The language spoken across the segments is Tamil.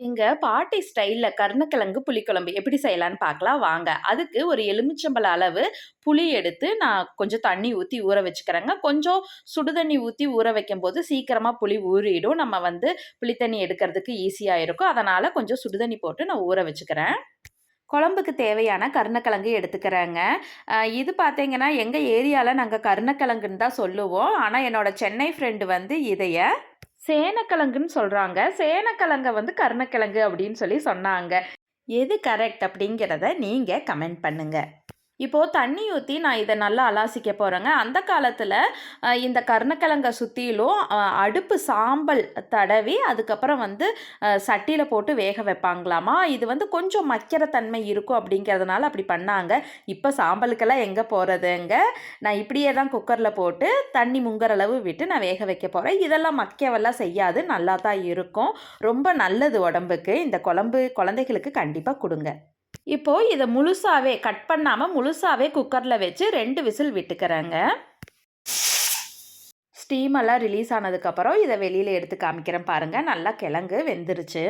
எங்க பாட்டி ஸ்டைல்ல கருணக்கிழங்கு புளிக்குழம்பு எப்படி செய்யலான்னு பார்க்கலாம் வாங்க. அதுக்கு ஒரு எலுமிச்சம்பழ அளவு புளி எடுத்து நான் கொஞ்சம் தண்ணி ஊத்தி ஊற வச்சுக்கிறேங்க. கொஞ்சம் சுடு தண்ணி ஊத்தி ஊற வைக்கும்போது சீக்கிரமா புளி ஊறிடும். நம்ம வந்து புளி தண்ணி எடுக்கிறதுக்கு ஈஸியா இருக்கும். அதனால கொஞ்சம் சுடு தண்ணி போட்டு நான் ஊற வச்சுக்கிறேன். குழம்புக்கு தேவையான கருணக்கிழங்கு எடுத்துக்கிறேங்க. இது பார்த்தீங்கன்னா, எங்கள் ஏரியாவில் நாங்கள் கருணக்கிழங்குன்னு தான் சொல்லுவோம். ஆனால் என்னோட சென்னை ஃப்ரெண்டு வந்து இதைய சேனக்கிழங்குன்னு சொல்கிறாங்க சேனக்கிழங்க வந்து கருணக்கிழங்கு அப்படின்னு சொல்லி சொன்னாங்க. எது கரெக்ட் அப்படிங்கிறத நீங்கள் கமெண்ட் பண்ணுங்கள் இப்போது தண்ணி ஊற்றி நான் இதை நல்லா அலாசிக்க போகிறேங்க அந்த காலத்தில் இந்த கருணக்கிழங்க சுற்றிலும் அடுப்பு சாம்பல் தடவி, அதுக்கப்புறம் வந்து சட்டியில் போட்டு வேக வைப்பாங்களாமா. இது வந்து கொஞ்சம் மக்கிற தன்மை இருக்கும் அப்படிங்கிறதுனால அப்படி பண்ணாங்க. இப்போ சாம்பலுக்கெல்லாம் எங்கே போகிறதுங்க நான் இப்படியே தான் குக்கரில் போட்டு தண்ணி முங்குற அளவு விட்டு நான் வேக வைக்க போகிறேன் இதெல்லாம் மக்கவெல்லாம் செய்யாது. நல்லா தான் இருக்கும். ரொம்ப நல்லது உடம்புக்கு. இந்த குழம்பு குழந்தைகளுக்கு கண்டிப்பாக கொடுங்க இப்போ இதை முழுசாவே கட் பண்ணாம முழுசாவே குக்கர்ல வச்சு ரெண்டு விசில் விட்டுக்கிறேங்க. ஸ்டீம் எல்லாம் ரிலீஸ் ஆனதுக்கப்புறம் இதை வெளியில எடுத்து காமிக்கிறேன் பாருங்க. நல்லா கிழங்கு வெந்துருச்சு.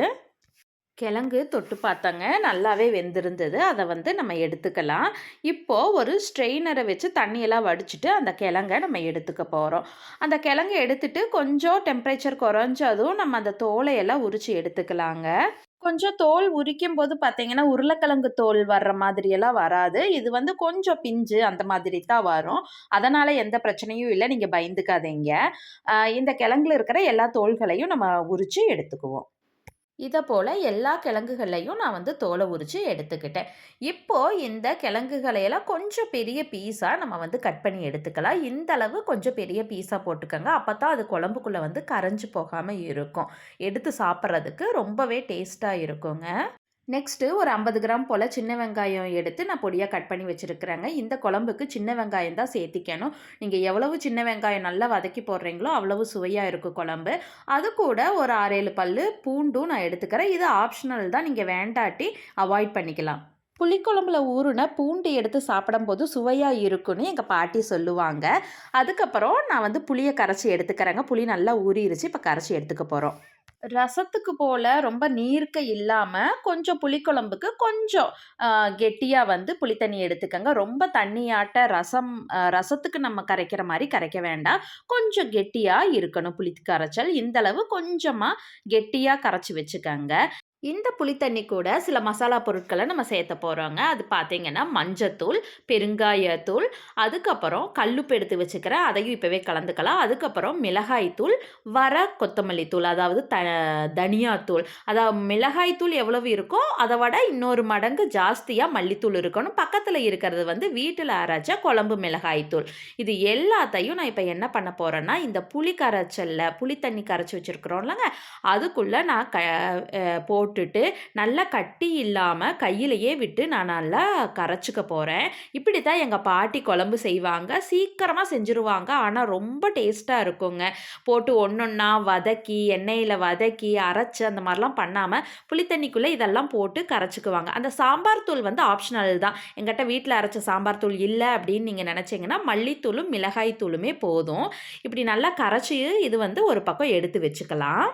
கிழங்கு தொட்டு பார்த்தங்க நல்லாவே வெந்திருந்தது. அதை வந்து நம்ம எடுத்துக்கலாம். இப்போது ஒரு ஸ்ட்ரெயினரை வச்சு தண்ணியெல்லாம் வடிச்சுட்டு அந்த கிழங்க நம்ம எடுத்துக்க போகிறோம் அந்த கிழங்கை எடுத்துட்டு கொஞ்சம் டெம்பரேச்சர் குறைஞ்சதும் நம்ம அந்த தோலையெல்லாம் உரித்து எடுத்துக்கலாங்க. கொஞ்சம் தோல் உரிக்கும் போது பார்த்தீங்கன்னா, உருளைக்கிழங்கு தோல் வர்ற மாதிரியெல்லாம் வராது. இது வந்து கொஞ்சம் பிஞ்சு அந்த மாதிரி தான் வரும். அதனால எந்த பிரச்சனையும் இல்லை நீங்க பயந்துக்காதீங்க. இந்த கிழங்குல இருக்கிற எல்லா தோல்களையும் நம்ம உரிச்சு எடுத்துக்குவோம். இதை போல் எல்லா கிழங்குகளையும் நான் வந்து தோலை உரித்து எடுத்துக்கிட்டேன். இப்போது இந்த கிழங்குகளையெல்லாம் கொஞ்சம் பெரிய பீஸாக நம்ம வந்து கட் பண்ணி எடுத்துக்கலாம். இந்த அளவு கொஞ்சம் பெரிய பீஸாக போட்டுக்கோங்க அப்போ தான் அது குழம்புக்குள்ளே வந்து கரைஞ்சு போகாம இருக்கும். எடுத்து சாப்பிட்றதுக்கு ரொம்பவே டேஸ்ட்டாக இருக்குங்க. நெக்ஸ்ட்டு ஒரு 50 கிராம் போல் சின்ன வெங்காயம் எடுத்து நான் பொடியாக கட் பண்ணி வச்சுருக்கிறேங்க இந்த குழம்புக்கு சின்ன வெங்காயம் தான் சேர்த்திக்கணும். நீங்கள் எவ்வளவு சின்ன வெங்காயம் நல்லா வதக்கி போடுறீங்களோ, அவ்வளவு சுவையாக இருக்கும் குழம்பு. அது கூட ஒரு 6, 7 பல்லு பூண்டும் நான் எடுத்துக்கிறேன். இது ஆப்ஷனல் தான். நீங்கள் வேண்டாட்டி அவாய்ட் பண்ணிக்கலாம். புளிக்குழம்புல ஊறுன பூண்டு எடுத்து சாப்பிடும்போது சுவையாக இருக்குன்னு எங்கள் பாட்டி சொல்லுவாங்க. அதுக்கப்புறம் நான் வந்து புளியை கரைச்சி எடுத்துக்கிறேங்க. புளி நல்லா ஊறிடுச்சு இப்போ கரைச்சி எடுத்துக்க போகிறோம் ரசத்துக்கு போல ரொம்ப நீர்க்க இல்லாமல் கொஞ்சம் புளிக்குழம்புக்கு கொஞ்சம் கெட்டியாக வந்து புளித்தண்ணி எடுத்துக்கோங்க எடுத்துக்கங்க. ரொம்ப தண்ணியாட்ட ரசம் ரசத்துக்கு நம்ம கரைக்கிற மாதிரி கரைக்க வேண்டாம். கொஞ்சம் கெட்டியாக இருக்கணும் புளி கரைச்சல். இந்தளவு கொஞ்சமாக கெட்டியாக கரைச்சி வச்சுக்கோங்க இந்த புளி தண்ணி கூட சில மசாலா பொருட்களை நம்ம சேர்த்த போகிறோங்க அது பார்த்தீங்கன்னா, மஞ்சத்தூள், பெருங்காயத்தூள், அதுக்கப்புறம் கல்லுப்பு எடுத்து வச்சுக்கிறேன். அதையும் இப்போவே கலந்துக்கலாம். அதுக்கப்புறம் மிளகாய்த்தூள் வர கொத்தமல்லி தூள் அதாவது த தனியாத்தூள் அதாவது மிளகாய் தூள் எவ்வளவு இருக்கோ, அதை விட இன்னொரு மடங்கு ஜாஸ்தியாக மல்லித்தூள் இருக்கணும். பக்கத்தில் இருக்கிறது வந்து வீட்டில் அரைச்ச குழம்பு மிளகாய்த்தூள் இது எல்லாத்தையும் நான் இப்போ என்ன பண்ண போகிறேன்னா இந்த புளி கரைச்சல்ல புளி தண்ணி கரைச்சு வச்சிருக்கிறோம்லங்க, அதுக்குள்ளே நான் க போட்டு போட்டுட்டு நல்லா கட்டி இல்லாமல் கையிலையே விட்டு நான் நல்லா கரைச்சிக்க போகிறேன் இப்படி தான் எங்கள் பாட்டி குழம்பு செய்வாங்க. சீக்கிரமாக செஞ்சுருவாங்க. ஆனால் ரொம்ப டேஸ்ட்டாக இருக்குங்க. போட்டு ஒன்றா வதக்கி, எண்ணெயில் வதக்கி, அரைச்சி அந்த மாதிரிலாம் பண்ணாமல் புளித்தண்ணிக்குள்ளே இதெல்லாம் போட்டு கரைச்சுக்குவாங்க. அந்த சாம்பார் தூள் வந்து ஆப்ஷனல் தான். எங்கிட்ட வீட்டில் அரைச்ச சாம்பார் தூள் இல்லை அப்படின்னு நீங்கள் நினச்சிங்கன்னா மல்லித்தூளும், மிளகாய் தூளுமே போதும். இப்படி நல்லா கரைச்சி இது வந்து ஒரு பக்கம் எடுத்து வச்சுக்கலாம்.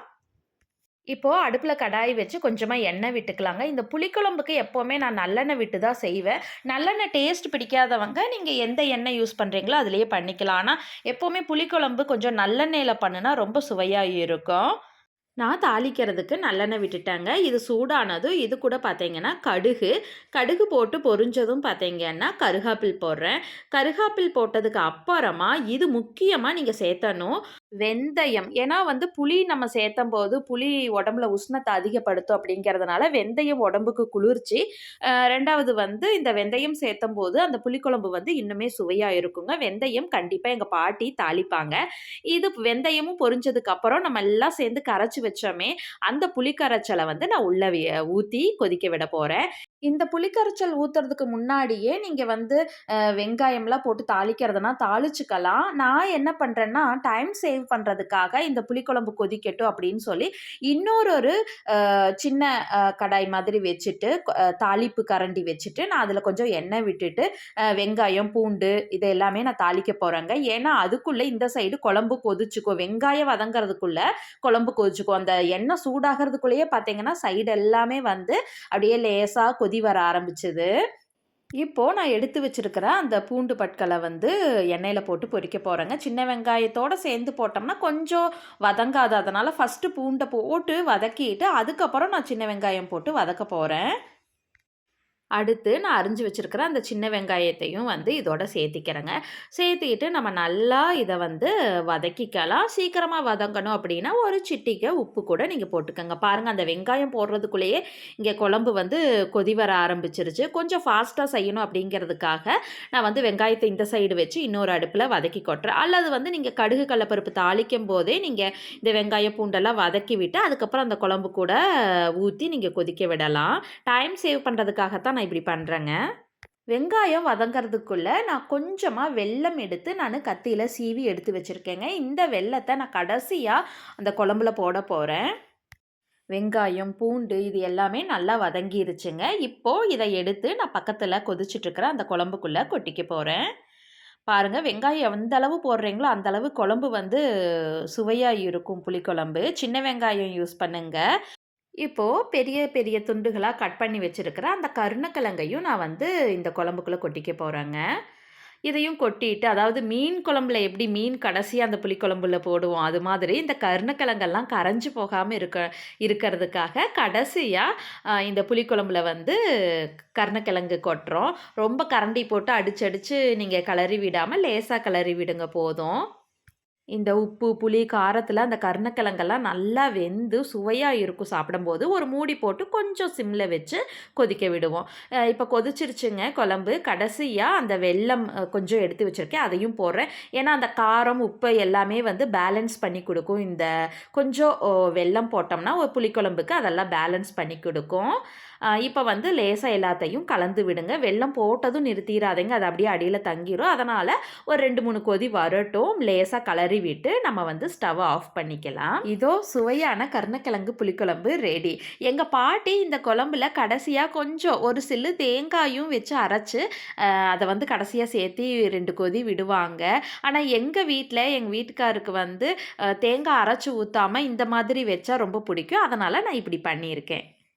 இப்போது அடுப்பில் கடாய் வச்சு கொஞ்சமாக எண்ணெய் விட்டுக்கலாங்க. இந்த புளிக்குழம்புக்கு எப்போவுமே நான் நல்லெண்ணெய் விட்டு தான் செய்வேன். நல்லெண்ணெய் டேஸ்ட் பிடிக்காதவங்க, நீங்கள் எந்த எண்ணெய் யூஸ் பண்ணுறீங்களோ அதுலேயே பண்ணிக்கலாம். ஆனால் எப்போவுமே புளிக்குழம்பு கொஞ்சம் நல்லெண்ணெயில் பண்ணுனா ரொம்ப சுவையாக இருக்கும். நான் தாளிக்கிறதுக்கு நல்லெண்ணெய் விட்டுட்டேங்க. இது சூடானதும் இது கூட பார்த்தீங்கன்னா, கடுகு, கடுகு போட்டு பொரிஞ்சதும் பார்த்தீங்கன்னா, கருகாப்பில் போடுறேன். கருகாப்பில் போட்டதுக்கு அப்புறமா இது முக்கியமாக நீங்கள் சேர்த்தணும். வெந்தயம். ஏன்னா வந்து புளி நம்ம சேர்த்தம்போது, புளி உடம்புல உஷ்ணத்தை அதிகப்படுத்தும் அப்படிங்கிறதுனால, வெந்தயம் உடம்புக்கு குளிர்ச்சி. ரெண்டாவது வந்து இந்த வெந்தயம் சேர்த்தம்போது, அந்த புளிக்குழம்பு வந்து இன்னுமே சுவையாக இருக்குங்க. வெந்தயம் கண்டிப்பாக எங்கள் பாட்டி தாளிப்பாங்க. இது வெந்தயமும் பொரிஞ்சதுக்கப்புறம் நம்ம எல்லாம் சேர்ந்து கரைச்சி வச்சோமே, அந்த புளி வந்து நான் உள்ள ஊற்றி கொதிக்க விட போகிறேன் இந்த புளிக்கரைச்சல் ஊத்துறதுக்கு முன்னாடியே நீங்கள் வந்து வெங்காயம்லாம் போட்டு தாளிக்கிறதுனா தாளிச்சுக்கலாம். நான் என்ன பண்ணுறேன்னா டைம் சேவ் பண்ணுறதுக்காக இந்த புளிக்குழம்பு கொதிக்கட்டும் அப்படின்னு சொல்லி இன்னொரு ஒரு சின்ன கடாய் மாதிரி வச்சுட்டு தாளிப்பு கரண்டி வச்சுட்டு நான் அதில் கொஞ்சம் எண்ணெய் விட்டுட்டு வெங்காயம் பூண்டு இது எல்லாமே நான் தாளிக்க போகிறேங்க ஏன்னா அதுக்குள்ளே இந்த சைடு குழம்பு கொதிச்சுக்கும். வெங்காயம் வதங்கிறதுக்குள்ள குழம்பு கொதிச்சுக்கும். அந்த எண்ணெய் சூடாகிறதுக்குள்ளேயே பார்த்தீங்கன்னா சைடு எல்லாமே வந்து அப்படியே லேசாக கொதி வர ஆரம்பிச்சது. இப்போது நான் எடுத்து வச்சிருக்கிற அந்த பூண்டு பற்களை வந்து எண்ணெயில் போட்டு பொரிக்க போகிறேங்க சின்ன வெங்காயத்தோடு சேர்ந்து போட்டோம்னா கொஞ்சம் வதங்காது. அதனால் ஃபஸ்ட்டு பூண்டை போட்டு வதக்கிட்டு அதுக்கப்புறம் நான் சின்ன வெங்காயம் போட்டு வதக்க போகிறேன் அடுத்து நான் அரிஞ்சு வச்சுருக்கிற அந்த சின்ன வெங்காயத்தையும் வந்து இதோட சேர்த்திக்கிறேங்க. சேர்த்திக்கிட்டு நம்ம நல்லா இதை வந்து வதக்கிக்கலாம். சீக்கிரமாக வதங்கணும் அப்படின்னா ஒரு சிட்டிக்க உப்பு கூட நீங்கள் போட்டுக்கோங்க. பாருங்கள் அந்த வெங்காயம் போடுறதுக்குள்ளேயே இங்கே குழம்பு வந்து கொதி வர ஆரம்பிச்சிருச்சு. கொஞ்சம் ஃபாஸ்ட்டாக செய்யணும் அப்படிங்கிறதுக்காக நான் வந்து வெங்காயத்தை இந்த சைடு வச்சு இன்னொரு அடுப்பில் வதக்கி கொட்டுறேன். அல்லது வந்து நீங்கள் கடுகு கடலப்பருப்பு தாளிக்கும் போதே நீங்கள் இந்த வெங்காய பூண்டெல்லாம் வதக்கி விட்டு அதுக்கப்புறம் அந்த குழம்பு கூட ஊற்றி நீங்கள் கொதிக்க விடலாம். டைம் சேவ் பண்ணுறதுக்காகத்தான் நான் இப்படி பண்ணுறேங்க வெங்காயம் வதங்கிறதுக்குள்ள நான் கொஞ்சமாக வெல்லம் எடுத்து நான் கத்தியில் சீவி எடுத்து வச்சுருக்கேங்க. இந்த வெல்லத்தை நான் கடைசியாக அந்த குழம்புல போட போகிறேன் வெங்காயம் பூண்டு இது எல்லாமே நல்லா வதங்கிருச்சுங்க. இப்போது இதை எடுத்து நான் பக்கத்தில் கொதிச்சிட்ருக்கிற அந்த குழம்புக்குள்ளே கொட்டிக்க போகிறேன் பாருங்கள் வெங்காயம் எந்த அளவு போடுறீங்களோ அந்த அளவு குழம்பு வந்து சுவையாக இருக்கும் புளிக்குழம்பு. சின்ன வெங்காயம் யூஸ் பண்ணுங்க. இப்போது பெரிய பெரிய துண்டுகளாக கட் பண்ணி வச்சுருக்கிற அந்த கருணக்கிழங்கையும் நான் வந்து இந்த குழம்புக்குள்ளே கொட்டிக்க போகிறேங்க இதையும் கொட்டிட்டு அதாவது மீன் குழம்புல எப்படி மீன் கடைசியாக அந்த புளிக்குழம்புல போடுவோம் அது மாதிரி இந்த கருணக்கிழங்கெல்லாம் கரைஞ்சு போகாமல் இருக்க இருக்கிறதுக்காக கடைசியாக இந்த புளிக்குழம்புல வந்து கருணக்கிழங்கு கொட்டுறோம். ரொம்ப கரண்டி போட்டு அடிச்சு அடித்து நீங்கள் கிளறி விடாமல் லேசாக கிளறி விடுங்க போதும். இந்த உப்பு புளி காரத்தில் அந்த கருணக்கிழங்கெல்லாம் நல்லா வெந்து சுவையாக இருக்கும் சாப்பிடும்போது. ஒரு மூடி போட்டு கொஞ்சம் சிம்மில் வச்சு கொதிக்க விடுவோம். இப்போ கொதிச்சிருச்சுங்க குழம்பு. கடைசியாக அந்த வெல்லம் கொஞ்சம் எடுத்து வச்சுருக்கேன். அதையும் போடுறேன். ஏன்னா அந்த காரம் உப்பு எல்லாமே வந்து பேலன்ஸ் பண்ணி கொடுக்கும். இந்த கொஞ்சம் வெள்ளம் வெல்லம் போட்டோம்னா ஒரு புளிக்குழம்புக்கு அதெல்லாம் பேலன்ஸ் பண்ணி கொடுக்கும். இப்போ வந்து லேசாக எல்லாத்தையும் கலந்து விடுங்க. வெள்ளம் போட்டதும் நிறுத்திடாதீங்க அது அப்படியே அடியில் தங்கிரும். அதனால் ஒரு ரெண்டு மூணு கொதி வரட்டும். லேசாக கலரி விட்டு நம்ம வந்து ஸ்டவ் ஆஃப் பண்ணிக்கலாம். இதோ சுவையான கருணக்கிழங்கு புளிக்குழம்பு ரெடி எங்கள் பாட்டி இந்த குழம்புல கடைசியாக கொஞ்சம் ஒரு சில்லு தேங்காயும் வச்சு அரைச்சி அதை வந்து கடைசியாக சேர்த்து ரெண்டு கொதி விடுவாங்க. ஆனால் எங்கள் வீட்டில் எங்கள் வீட்டுக்காருக்கு வந்து தேங்காய் அரைச்சி ஊற்றாமல் இந்த மாதிரி வச்சா ரொம்ப பிடிக்கும். அதனால் நான் இப்படி பண்ணியிருக்கேன்.